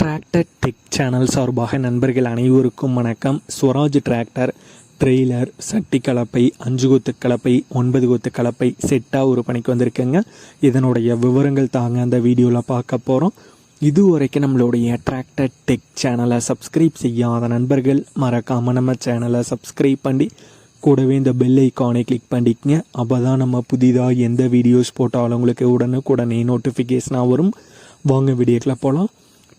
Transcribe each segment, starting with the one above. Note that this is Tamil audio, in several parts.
டிராக்டர் டெக் சேனல் சார்பாக நண்பர்கள் அனைவருக்கும் வணக்கம். ஸ்வராஜ் டிராக்டர் ட்ரெய்லர் சட்டி கலப்பை அஞ்சு கொத்து கலப்பை ஒன்பது கொத்து கலப்பை செட்டாக ஒரு பணிக்கு வந்திருக்குங்க. இதனுடைய விவரங்கள் தாங்க அந்த வீடியோவில் பார்க்க போகிறோம் இதுவரைக்கும் நம்மளுடைய டிராக்டர் டெக் சேனலை சப்ஸ்கிரைப் செய்யாத நண்பர்கள் மறக்காமல் நம்ம சேனலை சப்ஸ்கிரைப் பண்ணி கூடவே இந்த பெல் ஐக்கானை கிளிக் பண்ணிக்கங்க. அப்போ தான் நம்ம புதிதாக எந்த வீடியோஸ் போட்டாலும் உங்களுக்கு உடனுக்குடனே நோட்டிஃபிகேஷனாக வரும். வாங்க வீடியோக்கில் போகலாம்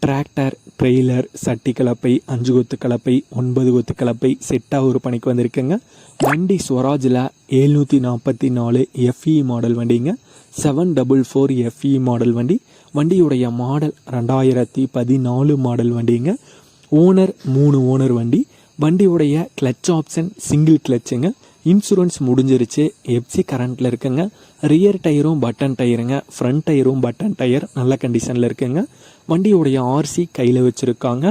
டிராக்டர் ட்ரெய்லர் சட்டி கலப்பை அஞ்சு கொத்து கலப்பை ஒன்பது கொத்து கலப்பை செட்டாக ஒரு பணிக்கு வந்திருக்குங்க. வண்டி ஸ்வராஜில் எழுநூற்றி நாற்பத்தி நாலு எஃப்இ மாடல் வண்டிங்க seven double four FE model வண்டி. வண்டியுடைய மாடல் ரெண்டாயிரத்தி பதினாலு மாடல் வண்டிங்க. ஓனர் மூணு ஓனர் வண்டி. வண்டியுடைய கிளச் ஆப்ஷன் சிங்கிள் கிளச்சுங்க இன்சூரன்ஸ் முடிஞ்சிருச்சு. எஃப்சி கரண்ட்டில் இருக்குங்க. ரியர் டயரும் பட்டன் டயருங்க ஃப்ரண்ட் டயரும் பட்டன் டயர் நல்ல கண்டிஷனில் இருக்குங்க. வண்டியுடைய ஆர்சி கையில் வச்சுருக்காங்க.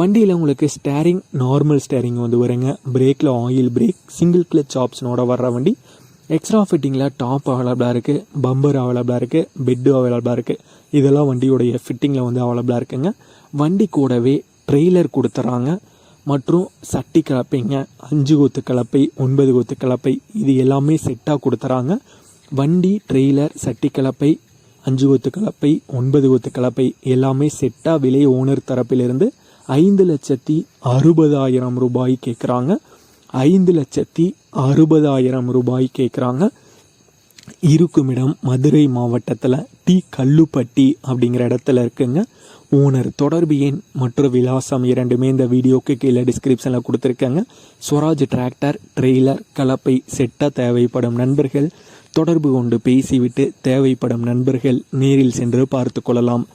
வண்டியில் உங்களுக்கு ஸ்டேரிங் நார்மல் ஸ்டேரிங் வந்து வருங்க. பிரேக்கில் ஆயில் பிரேக் சிங்கிள் கிளச் ஆப்ஷனோட வர்ற வண்டி. எக்ஸ்ட்ரா ஃபிட்டிங்கில் டாப் அவைலபிளாக இருக்குது பம்பர் அவைலபிளாக இருக்குது பெட்டு அவைலபிளாக இருக்குது இதெல்லாம் வண்டியுடைய ஃபிட்டிங்கில் வந்து அவைலபிளாக இருக்குங்க. வண்டி கூடவே ட்ரெய்லர் கொடுத்துட்றாங்க மற்றும் சட்டி கலப்பைங்க அஞ்சு கொத்து கலப்பை ஒன்பது கொத்து கலப்பை இது எல்லாமே செட்டாக கொடுத்துறாங்க. வண்டி ட்ரெய்லர் சட்டி கலப்பை அஞ்சு கொத்து கலப்பை ஒன்பது கொத்து கலப்பை எல்லாமே செட்டாக விலை ஓனர் தரப்பிலிருந்து ஐந்து லட்சத்தி அறுபதாயிரம் ரூபாய் கேட்குறாங்க ஐந்து லட்சத்தி அறுபதாயிரம் ரூபாய் கேட்குறாங்க இருக்குமிடம் மதுரை மாவட்டத்தில் டி கல்லுப்பட்டி அப்படிங்கிற இடத்துல இருக்குங்க. ஓனர் தொடர்பு எண் மற்றும் விலாசம் இரண்டுமே இந்த வீடியோக்கு கீழே டிஸ்கிரிப்ஷனில் கொடுத்துருக்காங்க. ஸ்வராஜ் டிராக்டர் ட்ரெய்லர் கலப்பை செட்டாக தேவைப்படும் நண்பர்கள் தொடர்பு கொண்டு பேசிவிட்டு தேவைப்படும் நண்பர்கள் நேரில் சென்று பார்த்து கொள்ளலாம்.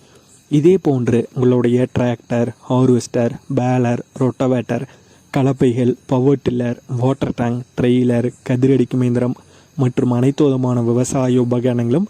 இதே போன்று உங்களுடைய tractor harvester baler rotavator கலப்பைகள் power tiller water tank trailer கதிரடிக்கும் இயந்திரம் மற்றும் அனைத்து விதமான விவசாய உபகரணங்களும்